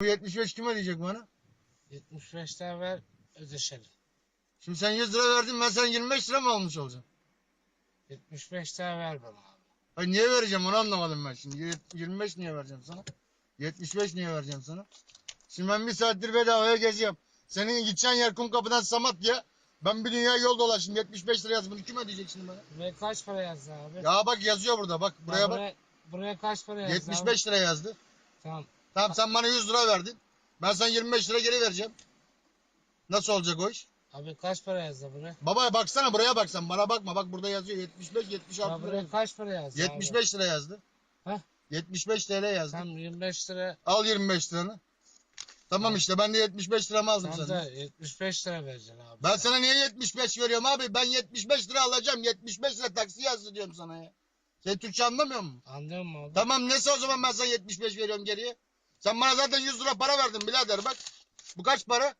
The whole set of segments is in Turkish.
Bu 75 kim ödeyecek bana? 75'ten ver ödeşelim. Şimdi sen 100 lira verdin ben sana 25 lira mı almış olacağım? 75'ten ver bana abi. Hayır niye vereceğim onu anlamadım ben şimdi. Yet- 25 niye vereceğim sana? 75 niye vereceğim sana? Şimdi ben bir saattir bedavaya geziyorum. Senin gideceğin yer kum kapıdan Samatya. Ben bir dünya yol dolaştım. 75 lira yaz. Bunu kim ödeyecek şimdi bana? Buraya kaç para yazdı abi? Ya bak yazıyor burada bak. Buraya Ya bak. buraya, buraya kaç para yazdı 75 lira yazdı. abi? Tamam. Tamam sen bana 100 lira verdin. Ben sana 25 lira geri vereceğim. Nasıl olacak o iş? Abi kaç para yazdı buraya? Baba baksana buraya baksan. Bana bakma. Bak burada yazıyor 75 Ya 76 lira. buraya kaç para yazdı abi? 75 lira yazdı. Heh. 75 TL yazdı. Tam 25 lira. Al 25 liranı. Tamam işte ben de 75 liramı aldım Tam senden. da 75 lira vereceksin abi. Ben sana niye 75 veriyorum abi? Ben 75 lira alacağım. 75 lira taksi yazdı diyorum sana ya. Sen Türkçe anlamıyor musun? Anlıyor musun abi? Tamam neyse o zaman ben sana 75 veriyorum geriye. Sen bana zaten 100 lira para verdin birader bak. Bu kaç para?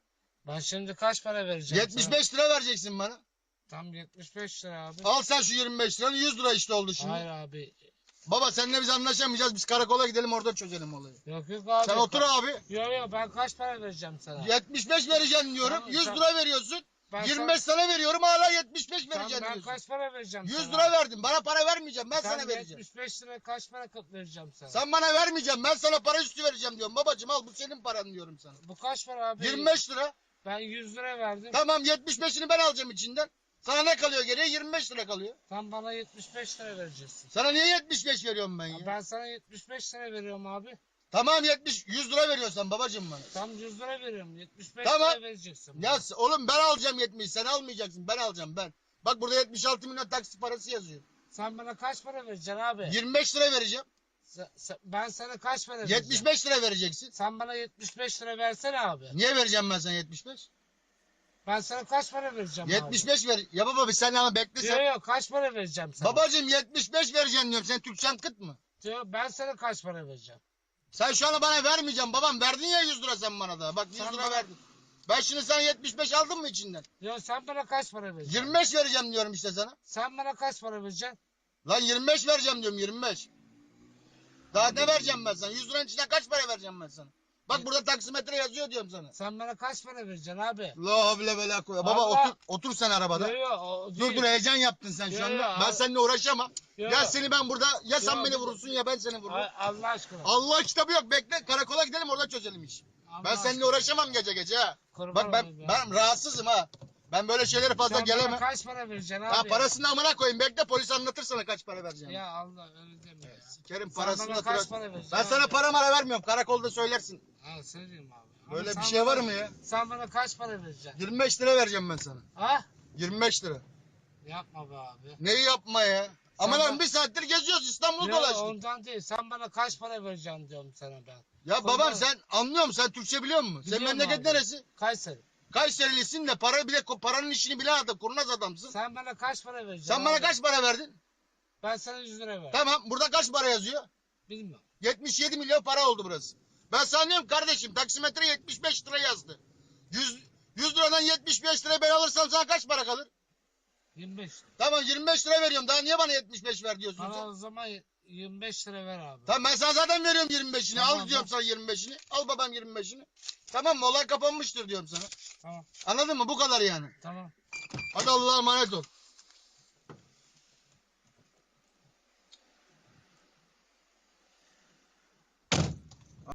Ben şimdi kaç para vereceğim 75 lira vereceksin bana. sana? Tam 75 lira abi. Al sen şu 25 liranı 100 lira işte oldu şimdi. Hayır abi. Baba seninle biz anlaşamayacağız. Biz karakola gidelim orada çözelim olayı. Yok yok abi. Sen otur abi. Yok yok ben kaç para vereceğim sana? 75 vereceğim diyorum. Tamam, 100 sen- lira veriyorsun. Ben 25 sana veriyorum hala 75 sana, vereceğim ben diyorsun. kaç para vereceğim 100 sana? lira verdim. Bana para vermeyeceğim. Ben Sen sana vereceğim. 75 lira kaç para kap- vereceğim sana? Sen bana vermeyeceğim. Ben sana para üstü vereceğim diyorum. Babacım al bu senin paran diyorum sana. Bu kaç para abi? 25 lira. Ben 100 lira verdim. Tamam 75'ini ben alacağım içinden. Sana ne kalıyor geriye? 25 lira kalıyor. Tam bana 75 lira vereceksin. Sana niye 75 veriyorum ben Ya ya? Ben sana 75 lira veriyorum abi. Tamam 70 100 lira veriyorsan babacım bana. Tam 100 lira veriyorum. 75 Tamam. lira vereceksin. Ya s- oğlum ben alacağım 70 sen almayacaksın. Ben alacağım ben. Bak burada 76 milyon taksi parası yazıyor. Sen bana kaç para vereceksin abi? 25 lira vereceğim. Sen- sen- ben sana kaç para vereceğim? 75 lira vereceksin. Sen bana 75 lira versene abi. Niye vereceğim ben sana 75? Ben sana kaç para vereceğim 75 ver. Ya baba bir sen ama bekle abi? sen. Yok yok kaç para vereceğim sana? Babacım 75 vereceğim diyorum. Sen Türkçen kıt mı? Diyor, ben sana kaç para vereceğim? Sen şu anda bana vermeyeceğim babam. Verdin ya 100 lira sen bana da. Bak 100 Sen lira bana- verdin. Ben şimdi sana 75 aldım mı içinden? Diyor sen bana kaç para vereceksin? 25 vereceğim diyorum işte sana. Sen bana kaç para vereceksin? Lan 25 vereceğim diyorum 25. Daha ne vereceğim ben sana? 100 liranın içinden kaç para vereceğim ben sana? Bak burada taksimetre yazıyor diyorum sana. Sen bana kaç para vereceksin abi? La havle ve la kuvvete. Baba Allah. otur, otur sen arabada. Yok yok o Dur değil. dur heyecan yaptın sen Yo, şu anda. yo, ben al. seninle uğraşamam. Yo. Ya seni ben burada ya sen Yo, beni dur. vurursun ya ben seni vururum. Allah aşkına. Allah kitabı yok bekle karakola gidelim orada çözelim iş. Allah Ben seninle aşkına. uğraşamam gece gece ha. Kurban Bak ben olayım ya. ben rahatsızım ha. Ben böyle şeylere fazla Sen bana gelemem. kaç para vereceksin abi? Ha parasını amına koyayım bekle polis anlatır sana kaç para vereceğim. Ya Allah öyle deme ya. Sikerim Sen parasını bana da kaç para vereceksin Ben sana abi? para mara vermiyorum karakolda söylersin. Ha söyleyeyim abi. Ama Böyle sen bir şey var bana- mı ya? Sen bana kaç para vereceksin? 25 lira vereceğim ben sana. Ha? 25 lira. Yapma be abi. Neyi yapma ya? Ama Sen lan bir saattir geziyoruz İstanbul'u Yok dolaştık. ondan değil. Sen bana kaç para vereceksin diyorum sana ben. Ya babam sen anlıyor musun? Sen Türkçe biliyor musun? Sen Biliyorum memleket abi. neresi? Kayseri. Kayserilisin de para bile paranın işini bilen adam, kurnaz adamsın. Sen bana kaç para vereceksin? Sen bana abi? kaç para verdin? Ben sana 100 lira ver. Tamam burada kaç para yazıyor? Bilmiyorum. 77 milyon para oldu burası. Ben sana diyorum kardeşim taksimetre 75 lira yazdı. 100, 100 liradan 75 lira ben alırsam sana kaç para kalır? 25. Tamam 25 lira veriyorum daha niye bana 75 ver diyorsun Bana sen? o zaman 25 lira ver abi. Tamam ben sana zaten veriyorum 25'ini Tamam, al diyorum sana 25'ini al babam 25'ini. Tamam mı olay kapanmıştır diyorum sana. Tamam. Anladın mı bu kadar yani. Tamam. Hadi Allah'a emanet ol.